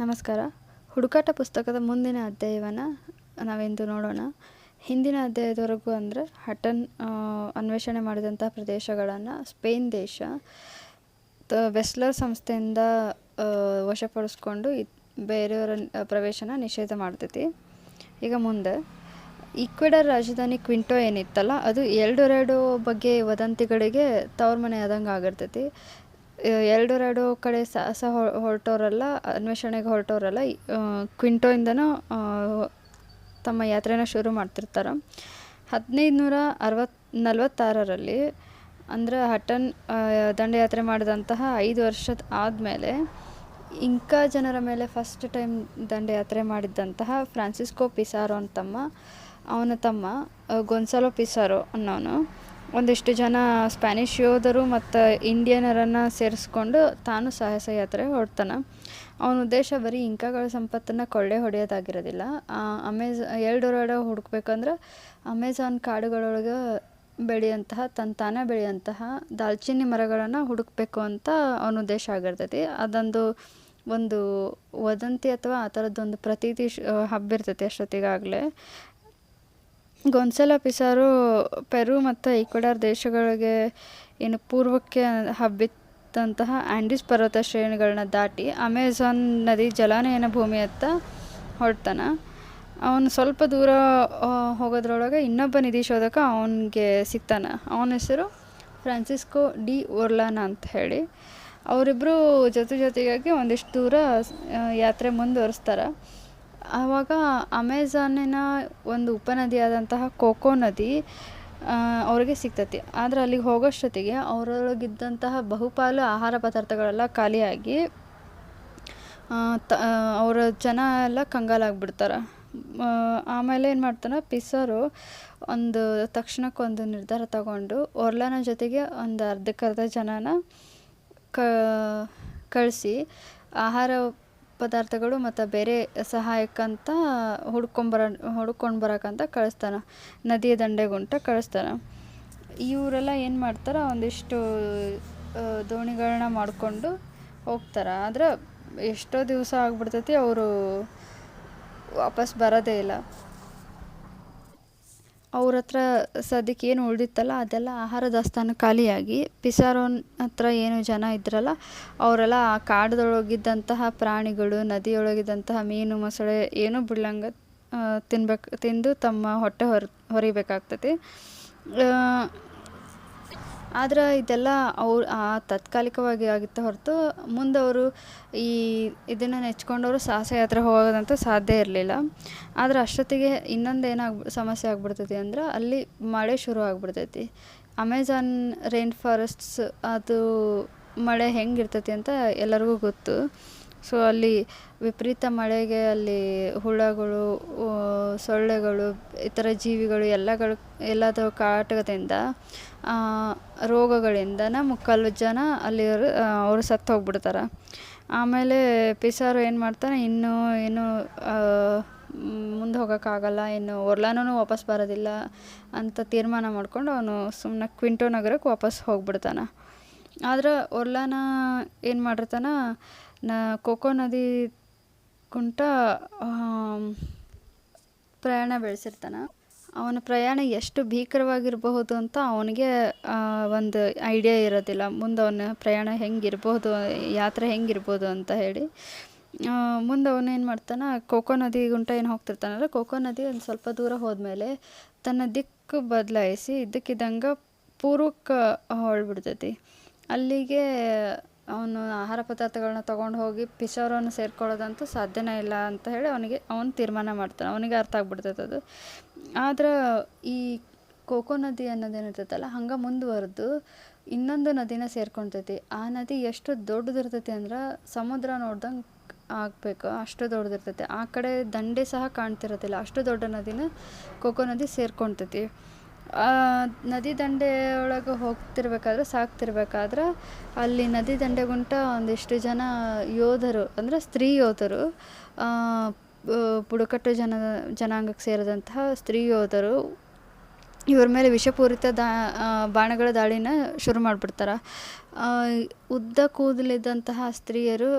ನಮಸ್ಕಾರ. ಹುಡುಕಾಟ ಪುಸ್ತಕದ ಮುಂದಿನ ಅಧ್ಯಾಯವನ್ನು ನಾವಿಂದು ನೋಡೋಣ. ಹಿಂದಿನ ಅಧ್ಯಾಯದವರೆಗೂ ಅಂದರೆ ಹಟನ್ ಅನ್ವೇಷಣೆ ಮಾಡಿದಂಥ ಪ್ರದೇಶಗಳನ್ನು ಸ್ಪೇನ್ ದೇಶ ವೆಸ್ಲರ್ ಸಂಸ್ಥೆಯಿಂದ ವಶಪಡಿಸ್ಕೊಂಡು ಬೇರೆಯವರ ಪ್ರವೇಶನ ನಿಷೇಧ ಮಾಡ್ತೈತಿ. ಈಗ ಮುಂದೆ, ಈಕ್ವೆಡರ್ ರಾಜಧಾನಿ ಕ್ವಿಂಟೋ ಏನಿತ್ತಲ್ಲ, ಅದು ಎರಡೆರಡು ಬಗ್ಗೆ ವದಂತಿಗಳಿಗೆ ತವ್ರ ಮನೆ ಆದಂಗೆ ಆಗಿರ್ತೈತಿ. ಎಲ್ಡೊರಾಡೋ ಕಡೆ ಸಾಹಸ ಸಹ ಹೊರಟವರೆಲ್ಲ ಅನ್ವೇಷಣೆಗೆ ಹೊರಟವರೆಲ್ಲ ಕ್ವಿಂಟೋಯಿಂದನೂ ತಮ್ಮ ಯಾತ್ರೆನ ಶುರು ಮಾಡ್ತಿರ್ತಾರೆ. ಹದಿನೈದು ನೂರ ಅರವತ್ ನಲವತ್ತಾರರಲ್ಲಿ ಅಂದರೆ ಹಟನ್ ದಂಡಯಾತ್ರೆ ಮಾಡಿದಂತಹ ಐದು ವರ್ಷದ ಆದಮೇಲೆ ಇಂಕಾ ಜನರ ಮೇಲೆ ಫಸ್ಟ್ ಟೈಮ್ ದಂಡಯಾತ್ರೆ ಮಾಡಿದ್ದಂತಹ ಫ್ರಾನ್ಸಿಸ್ಕೋ ಪಿಸಾರೋ ಅಂತಮ್ಮ ಅವನ ತಮ್ಮ ಆ, ಗೊನ್ಸಾಲೋ ಪಿಸಾರೋ ಅನ್ನೋನು ಒಂದಿಷ್ಟು ಜನ ಸ್ಪ್ಯಾನಿಷ್ ಯೋಧರು ಮತ್ತು ಇಂಡಿಯನರನ್ನು ಸೇರಿಸ್ಕೊಂಡು ತಾನು ಸಾಹಸ ಯಾತ್ರೆ ಹೊರಡ್ತಾನೆ. ಅವನ ಉದ್ದೇಶ ಬರೀ ಇಂಕಾಗಳ ಸಂಪತ್ತನ್ನು ಕೊಳ್ಳೆ ಹೊಡೆಯೋದಾಗಿರೋದಿಲ್ಲ. ಅಮೆಝ ಎಲ್ಡೊರಾಡೋ ಹುಡುಕ್ಬೇಕಂದ್ರೆ ಅಮೆಝಾನ್ ಕಾಡುಗಳೊಳಗೆ ಬೆಳೆಯುವಂತಹ, ತನ್ನ ತಾನೇ ಬೆಳೆಯುವಂತಹ ದಾಲ್ಚಿನ್ನಿ ಮರಗಳನ್ನು ಹುಡುಕಬೇಕು ಅಂತ ಅವನ ಉದ್ದೇಶ ಆಗಿರ್ತೈತಿ. ಅದೊಂದು ಒಂದು ವದಂತಿ ಅಥವಾ ಆ ಥರದ್ದೊಂದು ಪ್ರತೀತಿ ಹಬ್ಬಿರ್ತೈತಿ ಅಷ್ಟೊತ್ತಿಗಾಗಲೇ. ಗೊಂಸಲ ಪಿಸಾರು, ಪೆರು ಮತ್ತು ಈಕ್ವೆಡಾರ್ ದೇಶಗಳಿಗೆ ಏನು ಪೂರ್ವಕ್ಕೆ ಹಬ್ಬಿತ್ತಂತಹ ಆ್ಯಂಡೀಸ್ ಪರ್ವತ ಶ್ರೇಣಿಗಳನ್ನ ದಾಟಿ ಅಮೆಝಾನ್ ನದಿ ಜಲಾನಯನ ಭೂಮಿಯತ್ತ ಹೊರಡ್ತಾನೆ ಅವನು ಸ್ವಲ್ಪ ದೂರ ಹೋಗೋದ್ರೊಳಗೆ ಇನ್ನೊಬ್ಬ ನಿಧಿ ಶೋಧಕ ಅವನಿಗೆ ಸಿಗ್ತಾನೆ. ಅವನ ಹೆಸರು ಫ್ರಾನ್ಸಿಸ್ಕೋ ಡಿ ಒರ್ಲಾನ ಅಂತ ಹೇಳಿ. ಅವರಿಬ್ಬರು ಜೊತೆ ಜೊತೆಗಾಗಿ ಒಂದಿಷ್ಟು ದೂರ ಯಾತ್ರೆ ಮುಂದುವರಿಸ್ತಾರೆ. ಆವಾಗ ಅಮೆಝಾನಿನ ಒಂದು ಉಪನದಿಯಾದಂತಹ ಕೋಕೋ ನದಿ ಅವರಿಗೆ ಸಿಗ್ತೈತಿ. ಆದರೆ ಅಲ್ಲಿಗೆ ಹೋಗೋಷ್ಟೊತ್ತಿಗೆ ಅವರೊಳಗಿದ್ದಂತಹ ಬಹುಪಾಲು ಆಹಾರ ಪದಾರ್ಥಗಳೆಲ್ಲ ಖಾಲಿಯಾಗಿ ತ ಅವರ ಜನ ಎಲ್ಲ ಕಂಗಾಲಾಗ್ಬಿಡ್ತಾರೆ. ಆಮೇಲೆ ಏನು ಮಾಡ್ತಾರೆ ಪಿಸರು ಒಂದು ತಕ್ಷಣಕ್ಕೊಂದು ನಿರ್ಧಾರ ತಗೊಂಡು ಒರ್ಲನ ಜೊತೆಗೆ ಒಂದು ಅರ್ಧಕ್ಕರ್ಧ ಜನನ ಕ, ಕಳಿಸಿ ಆಹಾರ ಪದಾರ್ಥಗಳು ಮತ್ತು ಬೇರೆ ಸಹಾಯಕ್ಕಂತ ಹುಡ್ಕೊಂಬರ, ಹುಡ್ಕೊಂಡು ಬರೋಕ್ಕಂತ ಕಳಿಸ್ತಾನೆ. ನದಿಯ ದಂಡೆಗುಂಟ ಕಳಿಸ್ತಾನೆ. ಇವರೆಲ್ಲ ಏನು ಮಾಡ್ತಾರೆ, ಒಂದಿಷ್ಟು ದೋಣಿಗಳನ್ನ ಮಾಡಿಕೊಂಡು ಹೋಗ್ತಾರೆ. ಆದ್ರೆ ಎಷ್ಟೋ ದಿವಸ ಆಗ್ಬಿಡ್ತೈತಿ, ಅವರು ವಾಪಸ್ ಬರೋದೇ ಇಲ್ಲ. ಅವ್ರ ಹತ್ರ ಸದ್ಯಕ್ಕೆ ಏನು ಉಳಿದಿತ್ತಲ್ಲ, ಅದೆಲ್ಲ ಆಹಾರ ದಾಸ್ತಾನು ಖಾಲಿಯಾಗಿ ಪಿಸಾರೋನ್ ಹತ್ರ ಏನು ಜನ ಇದ್ರಲ್ಲ, ಅವರೆಲ್ಲ ಆ ಕಾಡದೊಳಗಿದ್ದಂತಹ ಪ್ರಾಣಿಗಳು, ನದಿಯೊಳಗಿದ್ದಂತಹ ಮೀನು, ಮೊಸಳೆ ಏನೂ ಬಿಡ್ಲಂಗೆ ತಿನ್ಬೇಕು, ತಿಂದು ತಮ್ಮ ಹೊಟ್ಟೆ ಹೊರ ಹೊರಿಬೇಕಾಗ್ತೈತಿ ಆದ್ರೆ ಇದೆಲ್ಲ ಅವ್ರು, ಆ ತಾತ್ಕಾಲಿಕವಾಗಿ ಆಗಿತ್ತು ಹೊರತು ಮುಂದೆ ಅವರು ಈ ಇದನ್ನು ನೆಚ್ಕೊಂಡವರು ಸಾಹಸ ಯಾತ್ರೆ ಹೋಗೋದಂತೂ ಸಾಧ್ಯ ಇರಲಿಲ್ಲ. ಆದ್ರೆ ಅಷ್ಟೊತ್ತಿಗೆ ಇನ್ನೊಂದು ಏನಾಗಿ, ಸಮಸ್ಯೆ ಆಗ್ಬಿಡ್ತೈತಿ ಅಂದ್ರೆ ಅಲ್ಲಿ ಮಳೆ ಶುರು ಆಗ್ಬಿಡ್ತೈತಿ. ಅಮೆಝಾನ್ ರೈನ್ ಫಾರೆಸ್ಟ್ಸ್ ಅದು ಮಳೆ ಹೆಂಗಿರ್ತೈತಿ ಅಂತ ಎಲ್ಲರಿಗೂ ಗೊತ್ತು. ಸೊ ಅಲ್ಲಿ ವಿಪರೀತ ಮಳೆಗೆ ಅಲ್ಲಿ ಹುಳಗಳು ಸೊಳ್ಳೆಗಳು ಈ ಥರ ಜೀವಿಗಳು ಎಲ್ಲಗಳು ಎಲ್ಲದರ ಕಾಟದಿಂದ ಆ, ರೋಗಗಳಿಂದನ ಮುಕ್ಕಾಲು ಜನ ಅಲ್ಲಿ ಅವರು ಸತ್ತು ಹೋಗ್ಬಿಡ್ತಾರೆ. ಆಮೇಲೆ ಪಿಸಾರು ಏನು ಮಾಡ್ತಾನೆ ಇನ್ನೂ ಏನು ಮುಂದೆ ಹೋಗೋಕ್ಕಾಗಲ್ಲ ಇನ್ನು ಒರ್ಲಾನೂ ವಾಪಸ್ ಬರೋದಿಲ್ಲ ಅಂತ ತೀರ್ಮಾನ ಮಾಡ್ಕೊಂಡು ಅವನು ಸುಮ್ಮನೆ ಕ್ವಿಂಟೋ ನಗರಕ್ಕೆ ವಾಪಸ್ ಹೋಗ್ಬಿಡ್ತಾನೆ. ಆದ್ರೆ ಒರ್ಲಾನ ಏನು ಮಾಡಿರ್ತಾನ ನ ಕೋಕೋ ನದಿ ಕುಂಟ ಪ್ರಯಾಣ ಬೆಳೆಸಿರ್ತಾನೆ. ಅವನ ಪ್ರಯಾಣ ಎಷ್ಟು ಭೀಕರವಾಗಿರಬಹುದು ಅಂತ ಅವನಿಗೆ ಒಂದು ಐಡಿಯಾ ಇರೋದಿಲ್ಲ. ಮುಂದೆ ಅವನ ಪ್ರಯಾಣ ಹೆಂಗಿರ್ಬೋದು ಯಾತ್ರೆ ಹೆಂಗಿರ್ಬೋದು ಅಂತ ಹೇಳಿ. ಮುಂದೆ ಅವನು ಏನು ಮಾಡ್ತಾನೆ, ಕೋಕೋ ನದಿ ಗುಂಟ ಏನು ಹೋಗ್ತಿರ್ತಾನಲ್ಲ ಕೋಕೋ ನದಿ ಒಂದು ಸ್ವಲ್ಪ ದೂರ ಹೋದ್ಮೇಲೆ ತನ್ನ ದಿಕ್ಕು ಬದಲಾಯಿಸಿ ಇದ್ದಕ್ಕಿದ್ದಂಗೆ ಪೂರ್ವಕ್ಕೆ ಹೊಳ್ಬಿಡ್ತೈತಿ ಅಲ್ಲಿಗೆ ಅವನು ಆಹಾರ ಪದಾರ್ಥಗಳನ್ನ ತೊಗೊಂಡು ಹೋಗಿ ಪಿಸೋರನ್ನು ಸೇರ್ಕೊಳ್ಳೋದಂತೂ ಸಾಧ್ಯನೇ ಇಲ್ಲ ಅಂತ ಹೇಳಿ ಅವನಿಗೆ ಅವನು ತೀರ್ಮಾನ ಮಾಡ್ತಾನೆ. ಅವನಿಗೆ ಅರ್ಥ ಆಗ್ಬಿಡ್ತೈತೆ ಅದು. ಆದ್ರೆ ಈ ಕೋಕೋ ನದಿ ಅನ್ನೋದೇನಿರ್ತೈತಲ್ಲ, ಹಂಗೆ ಮುಂದುವರೆದು ಇನ್ನೊಂದು ನದಿನ ಸೇರ್ಕೊತೈತಿ. ಆ ನದಿ ಎಷ್ಟು ದೊಡ್ಡದಿರ್ತೈತಿ ಅಂದ್ರೆ ಸಮುದ್ರ ನೋಡ್ದಂಗೆ ಆಗಬೇಕು, ಅಷ್ಟು ದೊಡ್ಡದಿರ್ತೈತಿ. ಆ ಕಡೆ ದಂಡೆ ಸಹ ಕಾಣ್ತಿರತ್ತಿಲ್ಲ, ಅಷ್ಟು ದೊಡ್ಡ ನದಿನ ಕೋಕೋ ನದಿ ಸೇರ್ಕೊತೈತಿ. ನದಿ ದಂಡೆ ಒಳಗೆ ಹೋಗ್ತಿರ್ಬೇಕಾದ್ರೆ, ಸಾಕ್ತಿರ್ಬೇಕಾದ್ರೆ, ಅಲ್ಲಿ ನದಿ ದಂಡೆಗುಂಟ ಒಂದಿಷ್ಟು ಜನ ಯೋಧರು, ಅಂದರೆ ಸ್ತ್ರೀ ಯೋಧರು ಬುಡಕಟ್ಟು ಜನ, ಜನಾಂಗಕ್ಕೆ ಸೇರಿದಂತಹ ಸ್ತ್ರೀ ಯೋಧರು, ಇವ್ರ ಮೇಲೆ ವಿಷಪೂರಿತ ದಾ ಬಾಣಗಳ ದಾಳಿನ ಶುರು ಮಾಡಿಬಿಡ್ತಾರೆ. ಉದ್ದ ಕೂದಲಿದ್ದಂತಹ ಸ್ತ್ರೀಯರು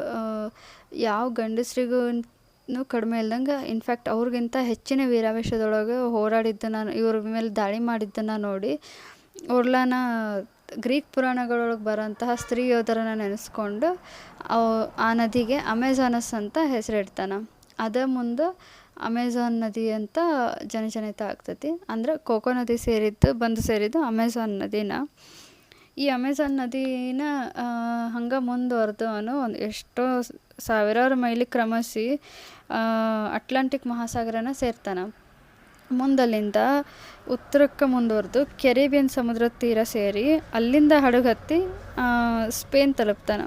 ಯಾವ ಗಂಡಸ್ರಿಗೂ ಕಡಿಮೆ ಇಲ್ದಂಗೆ ಇನ್ಫ್ಯಾಕ್ಟ್ ಅವ್ರಿಗಿಂತ ಹೆಚ್ಚಿನ ವೀರಾವೇಶದೊಳಗೆ ಹೋರಾಡಿದ್ದನ್ನು ಇವ್ರ ಮೇಲೆ ದಾಳಿ ಮಾಡಿದ್ದನ್ನು ನೋಡಿ ಒರ್ಲಾನ ಗ್ರೀಕ್ ಪುರಾಣಗಳೊಳಗೆ ಬರೋಂತಹ ಸ್ತ್ರೀ ಯೋಧರನ್ನ ನೆನೆಸ್ಕೊಂಡು, ಅವ, ಆ ನದಿಗೆ ಅಮೆಝಾನಸ್ ಅಂತ ಹೆಸರಿಡ್ತಾನೆ. ಅದೇ ಮುಂದೆ ಅಮೆಝಾನ್ ನದಿ ಅಂತ ಜನಜನಿತ ಆಗ್ತೈತಿ. ಅಂದ್ರೆ ಕೋಕೋ ನದಿ ಸೇರಿದ್ದು, ಬಂದು ಸೇರಿದ್ದು ಅಮೆಝಾನ್ ನದಿನ. ಈ ಅಮೆಝಾನ್ ನದಿನ ಹಂಗೆ ಮುಂದುವರೆದು ಅವನು. ಒಂದು ಎಷ್ಟೋ ಸಾವಿರಾರು ಮೈಲಿ ಕ್ರಮಿಸಿ ಅಟ್ಲಾಂಟಿಕ್ ಮಹಾಸಾಗರನ ಸೇರ್ತಾನೆ. ಮುಂದಲ್ಲಿಂದ ಉತ್ತರಕ್ಕೆ ಮುಂದುವರೆದು, ಕೆರಿಬಿಯನ್ ಸಮುದ್ರ ತೀರ ಸೇರಿ ಅಲ್ಲಿಂದ ಹಡಗತ್ತಿ ಸ್ಪೇನ್ ತಲುಪ್ತಾನೆ.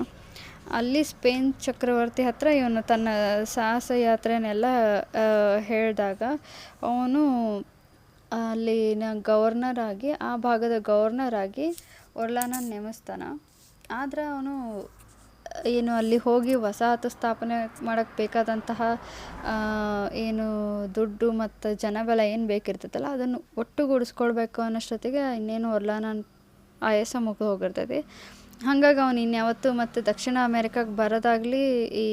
ಅಲ್ಲಿ ಸ್ಪೇನ್ ಚಕ್ರವರ್ತಿ ಹತ್ರ ಇವನು ತನ್ನ ಸಾಹಸ ಯಾತ್ರೆನೆಲ್ಲ ಹೇಳಿದಾಗ ಅವನು ಅಲ್ಲಿನ ಗವರ್ನರ್ ಆಗಿ, ಆ ಭಾಗದ ಗವರ್ನರ್ ಆಗಿ ಒರ್ಲಾನ ನೇಮಿಸ್ತಾನೆ. ಆದ್ರೆ ಅವನು, ಏನು ಅಲ್ಲಿ ಹೋಗಿ ವಸಾಹತು ಸ್ಥಾಪನೆ ಮಾಡಕ್ಕೆ ಬೇಕಾದಂತಹ ಏನು ದುಡ್ಡು ಮತ್ತು ಜನಬಲ ಏನು ಬೇಕಿರ್ತೈತಲ್ಲ, ಅದನ್ನು ಒಟ್ಟುಗೂಡಿಸ್ಕೊಳ್ಬೇಕು ಅನ್ನೋಷ್ಟೊತ್ತಿಗೆ ಇನ್ನೇನು ಒರ್ಲಾನ ಆಯಾಸ ಮುಗಿದು ಹೋಗಿರ್ತೈತಿ. ಹಾಗಾಗಿ ಅವನು ಇನ್ಯಾವತ್ತೂ ಮತ್ತು ದಕ್ಷಿಣ ಅಮೇರಿಕಾಗೆ ಬರೋದಾಗಲಿ, ಈ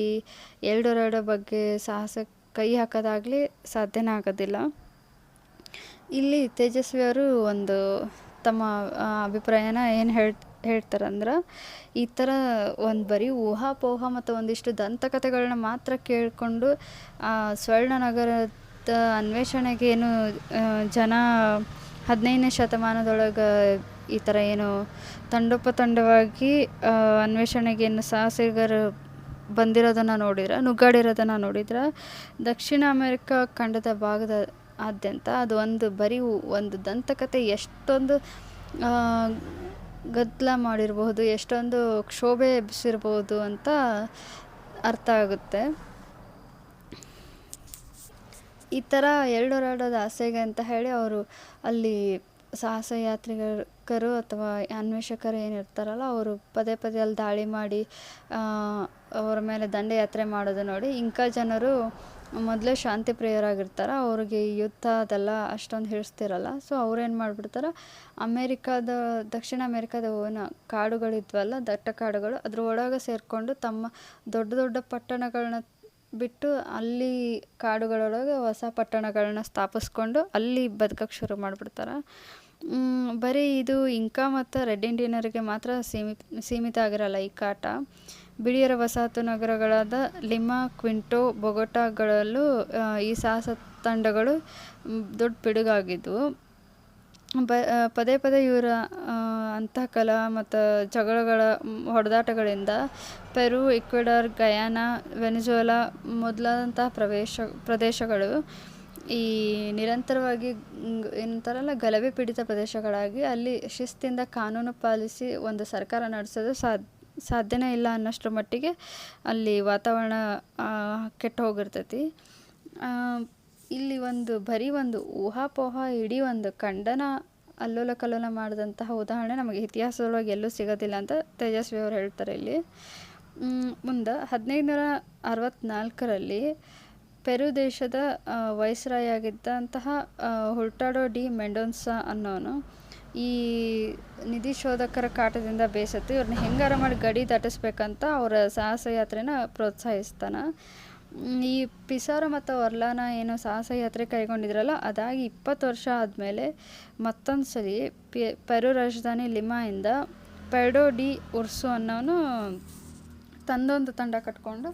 ಎಲ್ಡೊರಾಡೋ ಬಗ್ಗೆ ಸಾಹಸ ಕೈ ಹಾಕೋದಾಗಲಿ ಸಾಧ್ಯನೇ ಆಗೋದಿಲ್ಲ. ಇಲ್ಲಿ ತೇಜಸ್ವಿಯವರು ಒಂದು ತಮ್ಮ ಅಭಿಪ್ರಾಯನ ಏನು ಹೇಳ್, ಹೇಳ್ತಾರಂದ್ರೆ ಈ ಥರ ಒಂದು ಬರೀ ಊಹಾಪೋಹ ಮತ್ತು ಒಂದಿಷ್ಟು ದಂತಕಥೆಗಳನ್ನ ಮಾತ್ರ ಕೇಳಿಕೊಂಡು ಸ್ವರ್ಣ ನಗರದ ಅನ್ವೇಷಣೆಗೆ ಏನು ಜನ ಹದಿನೈದನೇ ಶತಮಾನದೊಳಗೆ ಈ ಥರ ಏನು ತಂಡೋಪತಂಡವಾಗಿ ಅನ್ವೇಷಣೆಗೆ ಏನು ಸಾಹಸಿಗರು ಬಂದಿರೋದನ್ನು ನೋಡಿದ್ರೆ, ನುಗ್ಗಾಡಿರೋದನ್ನು ನೋಡಿದ್ರೆ, ದಕ್ಷಿಣ ಅಮೆರಿಕ ಖಂಡದ ಭಾಗದ ಆದ್ಯಂತ ಅದು ಒಂದು ಬರೀ ಒಂದು ದಂತಕತೆ ಎಷ್ಟೊಂದು ಗದ್ದಲ ಮಾಡಿರಬಹುದು, ಎಷ್ಟೊಂದು ಕ್ಷೋಭೆ ಎಬ್ಬಿಸಿರ್ಬೋದು ಅಂತ ಅರ್ಥ ಆಗುತ್ತೆ. ಈ ಥರ ಎರಡೋರಾಡೋದು ಆಸೆಗೆ ಅಂತ ಹೇಳಿ ಅವರು ಅಲ್ಲಿ ಸಾಹಸ ಯಾತ್ರಿಕರು ಅಥವಾ ಅನ್ವೇಷಕರು ಏನಿರ್ತಾರಲ್ಲ ಅವರು ಪದೇ ಪದೇ ಅಲ್ಲಿ ದಾಳಿ ಮಾಡಿ ಅವರ ಮೇಲೆ ದಂಡಯಾತ್ರೆ ಮಾಡೋದು ನೋಡಿ, ಇಂಕಾ ಜನರು ಮೊದಲೇ ಶಾಂತಿ ಪ್ರಿಯರಾಗಿರ್ತಾರೆ, ಅವ್ರಿಗೆ ಯುದ್ಧ ಅದೆಲ್ಲ ಅಷ್ಟೊಂದು ಹಿಡಿಸ್ತಿರಲ್ಲ ಸೊ ಅವ್ರೇನು ಮಾಡಿಬಿಡ್ತಾರೆ, ಅಮೇರಿಕಾದ, ದಕ್ಷಿಣ ಅಮೇರಿಕಾದ ಓನ ಕಾಡುಗಳಿದ್ವಲ್ಲ, ದಟ್ಟ ಕಾಡುಗಳು ಅದ್ರ ಒಳಗೆ ಸೇರಿಕೊಂಡು ತಮ್ಮ ದೊಡ್ಡ ದೊಡ್ಡ ಪಟ್ಟಣಗಳನ್ನ ಬಿಟ್ಟು ಅಲ್ಲಿ ಕಾಡುಗಳೊಳಗೆ ಹೊಸ ಪಟ್ಟಣಗಳನ್ನ ಸ್ಥಾಪಿಸ್ಕೊಂಡು ಅಲ್ಲಿ ಬದುಕಕ್ಕೆ ಶುರು ಮಾಡಿಬಿಡ್ತಾರೆ. ಬರೀ ಇದು ಇಂಕಾ ಮತ್ತು ರೆಡ್ ಇಂಡಿಯನರಿಗೆ ಮಾತ್ರ ಸೀಮಿತ ಸೀಮಿತ ಆಗಿರಲ್ಲ ಈ ಕಾಟ. ಬಿಳಿಯರ ವಸಾಹತು ನಗರಗಳಾದ ಲಿಮಾ, ಕ್ವಿಂಟೋ, ಬೊಗೊಟಾಗಳಲ್ಲೂ ಈ ಸಾಹಸ ತಂಡಗಳು ದೊಡ್ಡ ಪಿಡುಗಾಗಿದ್ದವು ಬ ಪದೇ ಪದೇ ಇವರ ಅಂತಃಕಲಹ ಮತ್ತು ಜಗಳಗಳ ಹೊಡೆದಾಟಗಳಿಂದ ಪೆರು, ಇಕ್ವೆಡಾರ್, ಗಯಾನಾ, ವೆನಿಜುವೆಲಾ ಮೊದಲಾದಂತಹ ಪ್ರವೇಶ, ಪ್ರದೇಶಗಳು ಈ ನಿರಂತರವಾಗಿ ಏನಂತಾರಲ್ಲ, ಗಲಭೆ ಪೀಡಿತ ಪ್ರದೇಶಗಳಾಗಿ ಅಲ್ಲಿ ಶಿಸ್ತಿಂದ ಕಾನೂನು ಪಾಲಿಸಿ ಒಂದು ಸರ್ಕಾರ ನಡೆಸೋದು ಸಾಧ್ಯ. ಸಾಧ್ಯನೇ ಇಲ್ಲ ಅನ್ನೋಷ್ಟರ ಮಟ್ಟಿಗೆ ಅಲ್ಲಿ ವಾತಾವರಣ ಕೆಟ್ಟು ಹೋಗಿರ್ತೈತಿ. ಇಲ್ಲಿ ಒಂದು ಬರೀ ಒಂದು ಊಹಾಪೋಹ ಇಡೀ ಒಂದು ಖಂಡನ ಅಲ್ಲೋಲ ಕಲ್ಲೋಲ ಮಾಡಿದಂತಹ ಉದಾಹರಣೆ ನಮಗೆ ಇತಿಹಾಸದೊಳಗೆ ಎಲ್ಲೂ ಸಿಗೋದಿಲ್ಲ ಅಂತ ತೇಜಸ್ವಿ ಅವರು ಹೇಳ್ತಾರೆ ಇಲ್ಲಿ. ಮುಂದೆ ಹದಿನೈದು ನೂರ ಅರವತ್ತ್ನಾಲ್ಕರಲ್ಲಿ ಪೆರು ದೇಶದ ವಯಸ್ರಾಯಾಗಿದ್ದಂತಹ ಹುಲ್ಟಾಡೋ ಡಿ ಮೆಂಡೋನ್ಸಾ ಅನ್ನೋನು ಈ ನಿಧಿ ಶೋಧಕರ ಕಾಟದಿಂದ ಬೇಸತ್ತು ಇವ್ರನ್ನ ಹೆಂಗಾರ ಮಾಡಿ ಗಡಿ ದಾಟಿಸ್ಬೇಕಂತ ಅವರ ಸಾಹಸ ಯಾತ್ರೆನ ಪ್ರೋತ್ಸಾಹಿಸ್ತಾನೆ ಈ ಪಿಸಾರ ಮತ್ತು ವರ್ಲಾನ ಏನು ಸಾಹಸ ಯಾತ್ರೆ ಕೈಗೊಂಡಿದ್ರಲ್ಲ, ಅದಾಗಿ ಇಪ್ಪತ್ತು ವರ್ಷ ಆದಮೇಲೆ ಮತ್ತೊಂದು ಸರಿ ಪಿ, ಪೆರು ರಾಜಧಾನಿ ಲಿಮಾಯಿಂದ ಪೆಡೋ ಡಿ ಉರ್ಸು ಅನ್ನೋನು ತಂದೊಂದು ತಂಡ ಕಟ್ಕೊಂಡು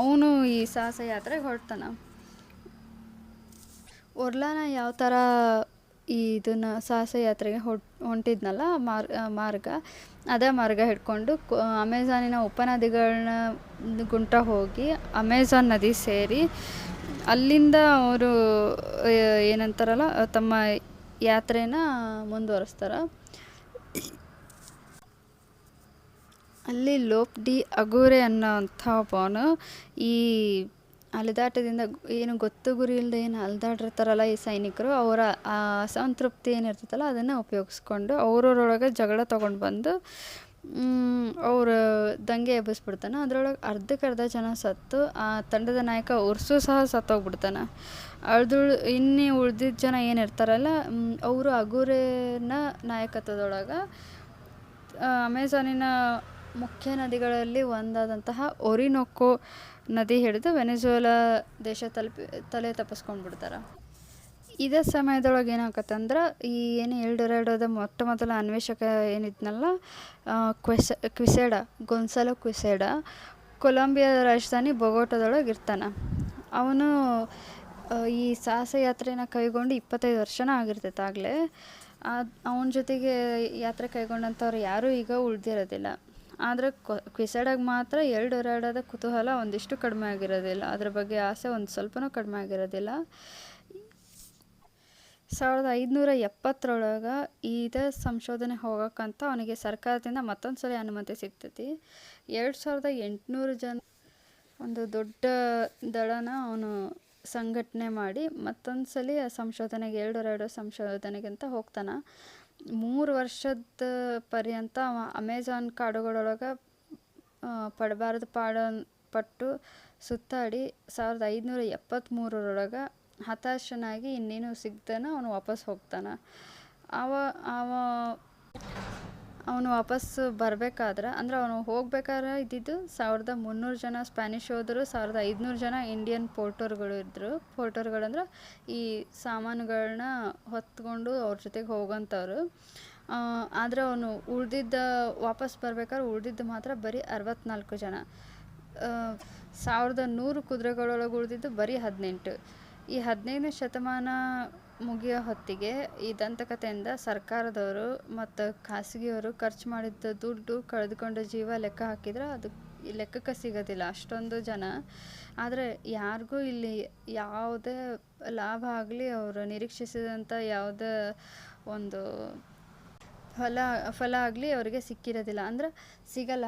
ಅವನು ಈ ಸಾಹಸ ಯಾತ್ರೆಗೆ ಹೊರಡ್ತಾನೆ. ಒರ್ಲಾನ ಯಾವ ಥರ ಈ ಇದನ್ನು ಸಾಹಸ ಯಾತ್ರೆಗೆ ಹೊಟ್, ಹೊಂಟಿದ್ನಲ್ಲ ಮಾರ್ ಮಾರ್ಗ. ಅದೇ ಮಾರ್ಗ ಹಿಡ್ಕೊಂಡು ಅಮೆಝಾನಿನ ಉಪನದಿಗಳನ್ನ ಗುಂಟ ಹೋಗಿ ಅಮೆಝಾನ್ ನದಿ ಸೇರಿ ಅಲ್ಲಿಂದ ಅವರು ಏನಂತಾರಲ್ಲ, ತಮ್ಮ ಯಾತ್ರೆನ ಮುಂದುವರೆಸ್ತಾರೆ. ಅಲ್ಲಿ ಲೋಪ್ ಡಿ ಅಗೂರೆ ಅನ್ನೋಂಥ ಒಬ್ಬನು ಈ ಅಲೆದಾಟದಿಂದ ಏನು ಗೊತ್ತು ಗುರಿ ಇಲ್ಲದೆ ಏನು ಅಲೆದಾಡಿರ್ತಾರಲ್ಲ ಈ ಸೈನಿಕರು, ಅವರ ಅಸಂತೃಪ್ತಿ ಏನಿರ್ತೈತಲ್ಲ ಅದನ್ನು ಉಪಯೋಗಿಸ್ಕೊಂಡು ಅವ್ರವ್ರೊಳಗೆ ಜಗಳ ತೊಗೊಂಡು ಬಂದು ಅವರು ದಂಗೆ ಎಬ್ಬಿಸ್ಬಿಡ್ತಾನೆ. ಅದರೊಳಗೆ ಅರ್ಧಕ್ಕರ್ಧ ಜನ ಸತ್ತು, ಆ ತಂಡದ ನಾಯಕ ಉರ್ಸು ಸಹ ಸತ್ತೋಗ್ಬಿಡ್ತಾನೆ. ಅಳ್ದುಳ್ ಇನ್ನೇ ಉಳ್ದಿದ್ದ ಜನ ಏನಿರ್ತಾರಲ್ಲ ಅವರು ಅಗುರೇನ ನಾಯಕತ್ವದೊಳಗೆ ಅಮೆಝಾನಿನ ಮುಖ್ಯ ನದಿಗಳಲ್ಲಿ ಒಂದಾದಂತಹ ಒರಿನೊಕ್ಕೊ ನದಿ ಹಿಡಿದು ವೆನೆಜುವೆಲಾ ದೇಶ ತಲುಪಿ, ತಲೆ ತಪ್ಪಿಸ್ಕೊಂಡು ಬಿಡ್ತಾರೆ ಇದೇ ಸಮಯದೊಳಗೆ ಏನಾಗತ್ತಂದ್ರೆ, ಈ ಏನು ಎಲ್ಡೊರಾಡೋದ ಮೊಟ್ಟ ಮೊದಲ ಅನ್ವೇಷಕ ಏನಿದ್ನಲ್ಲ ಕ್ವೆಸ, ಕ್ವಿಸೇಡ, ಗೊಂಸಲೋ ಕ್ವಿಸೇಡ ಕೊಲಂಬಿಯಾದ ರಾಜಧಾನಿ ಬೊಗೋಟದೊಳಗೆ ಇರ್ತಾನೆ. ಅವನು ಈ ಸಾಹಸ ಯಾತ್ರೆನ ಕೈಗೊಂಡು ಇಪ್ಪತ್ತೈದು ವರ್ಷನ ಆಗಿರ್ತೈತೆ ಆಗಲೇ. ಅವನ ಜೊತೆಗೆ ಯಾತ್ರೆ ಕೈಗೊಂಡಂಥವ್ರು ಯಾರೂ ಈಗ ಉಳಿದಿರೋದಿಲ್ಲ. ಆದರೆ ಕ್ವಿಸೆಡಾಗ ಮಾತ್ರ ಎರಡು ಎರಡಾದ ಕುತೂಹಲ ಒಂದಿಷ್ಟು ಕಡಿಮೆ ಆಗಿರೋದಿಲ್ಲ. ಅದ್ರ ಬಗ್ಗೆ ಆಸೆ ಒಂದು ಸ್ವಲ್ಪನೂ ಕಡಿಮೆ ಆಗಿರೋದಿಲ್ಲ. ಸಾವಿರದ ಐದುನೂರ ಎಪ್ಪತ್ತರೊಳಗೆ ಇದೇ ಸಂಶೋಧನೆ ಹೋಗೋಕ್ಕಂತ ಅವನಿಗೆ ಸರ್ಕಾರದಿಂದ ಮತ್ತೊಂದು ಸಲ ಅನುಮತಿ ಸಿಗ್ತೈತಿ. ಎರಡು ಸಾವಿರದ ಎಂಟುನೂರು ಜನ ಒಂದು ದೊಡ್ಡ ದಳನ ಅವನು ಸಂಘಟನೆ ಮಾಡಿ ಮತ್ತೊಂದು ಸಲ ಸಂಶೋಧನೆಗೆ, ಎರಡು ಎರಡು ಸಂಶೋಧನೆಗೆ ಅಂತ ಹೋಗ್ತಾನೆ. ಮೂರು ವರ್ಷದ ಪರ್ಯಂತ ಅವ ಅಮೆಝಾನ್ ಕಾಡುಗಳೊಳಗೆ ಪಡಬಾರ್ದು ಪಾಡ ಪಟ್ಟು ಸುತ್ತಾಡಿ ಸಾವಿರದ ಐದುನೂರ ಎಪ್ಪತ್ತ್ಮೂರರೊಳಗೆ ಹತಾಶನಾಗಿ ಇನ್ನೇನು ಸಿಗ್ತಾನೆ ಅವನು ವಾಪಸ್ ಹೋಗ್ತಾನೆ. ಅವ ಅವ ಅವನು ವಾಪಸ್ ಬರಬೇಕಾದ್ರೆ, ಅಂದ್ರೆ ಅವನು ಹೋಗ್ಬೇಕಾದ್ರೆ ಇದ್ದಿದ್ದು ಸಾವಿರದ ಮುನ್ನೂರು ಜನ ಸ್ಪ್ಯಾನಿಷ್ ಹೋದರು, ಸಾವಿರದ ಐದುನೂರು ಜನ ಇಂಡಿಯನ್ ಪೋರ್ಟರ್ಗಳು ಇದ್ದರು ಪೋರ್ಟರ್ಗಳಂದ್ರೆ ಈ ಸಾಮಾನುಗಳನ್ನ ಹೊತ್ಕೊಂಡು ಅವ್ರ ಜೊತೆಗೆ ಹೋಗೋಂಥವ್ರು ಆದರೆ ಅವನು ಉಳ್ದಿದ್ದ, ವಾಪಸ್ ಬರ್ಬೇಕಾದ್ರೆ ಉಳ್ದಿದ್ದು ಮಾತ್ರ ಬರೀ ಅರವತ್ನಾಲ್ಕು ಜನ. ಸಾವಿರದ ನೂರು ಕುದುರೆಗಳೊಳಗೆ ಉಳಿದಿದ್ದು ಬರೀ ಹದಿನೆಂಟು. ಈ ಹದಿನೈದನೇ ಶತಮಾನ ಮುಗಿಯೋ ಹೊತ್ತಿಗೆ ಈ ದಂತಕಥೆಯಿಂದ ಸರ್ಕಾರದವರು ಮತ್ತು ಖಾಸಗಿಯವರು ಖರ್ಚು ಮಾಡಿದ್ದ ದುಡ್ಡು ಕಳೆದುಕೊಂಡ ಜೀವ ಲೆಕ್ಕ ಹಾಕಿದ್ರೆ ಅದು ಲೆಕ್ಕಕ್ಕೆ ಸಿಗೋದಿಲ್ಲ ಅಷ್ಟೊಂದು ಜನ. ಆದರೆ ಯಾರಿಗೂ ಇಲ್ಲಿ ಯಾವುದೇ ಲಾಭ ಆಗಲಿ, ಅವರು ನಿರೀಕ್ಷಿಸಿದಂಥ ಯಾವುದೇ ಒಂದು ಫಲ ಫಲ ಆಗಲಿ ಅವರಿಗೆ ಸಿಕ್ಕಿರೋದಿಲ್ಲ. ಅಂದ್ರೆ ಸಿಗಲ್ಲ.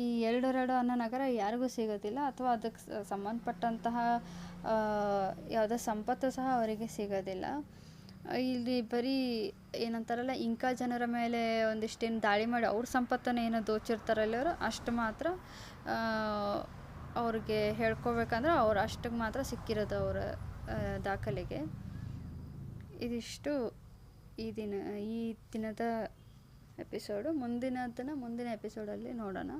ಈ ಎರಡೆರಡು ಅನ್ನೋ ನಗರ ಯಾರಿಗೂ ಸಿಗೋದಿಲ್ಲ. ಅಥವಾ ಅದಕ್ಕೆ ಸಂಬಂಧಪಟ್ಟಂತಹ ಯಾವುದೇ ಸಂಪತ್ತು ಸಹ ಅವರಿಗೆ ಸಿಗೋದಿಲ್ಲ. ಇಲ್ಲಿ ಬರೀ ಏನಂತಾರಲ್ಲ, ಇಂಕಾ ಜನರ ಮೇಲೆ ಒಂದಿಷ್ಟೇನು ದಾಳಿ ಮಾಡಿ ಅವ್ರ ಸಂಪತ್ತನ್ನು ಏನೋ ದೋಚಿರ್ತಾರಲ್ಲ ಅವರು ಅಷ್ಟು ಮಾತ್ರ ಅವ್ರಿಗೆ ಹೇಳ್ಕೊಬೇಕಂದ್ರೆ ಅವ್ರು ಅಷ್ಟಕ್ಕೆ ಮಾತ್ರ ಸಿಕ್ಕಿರೋದು ಅವರ ದಾಖಲೆಗೆ. ಇದಿಷ್ಟು ಈ ದಿನ, ಈ ದಿನದ ಎಪಿಸೋಡು. ಮುಂದಿನದನ್ನು ಮುಂದಿನ ಎಪಿಸೋಡಲ್ಲಿ ನೋಡೋಣ.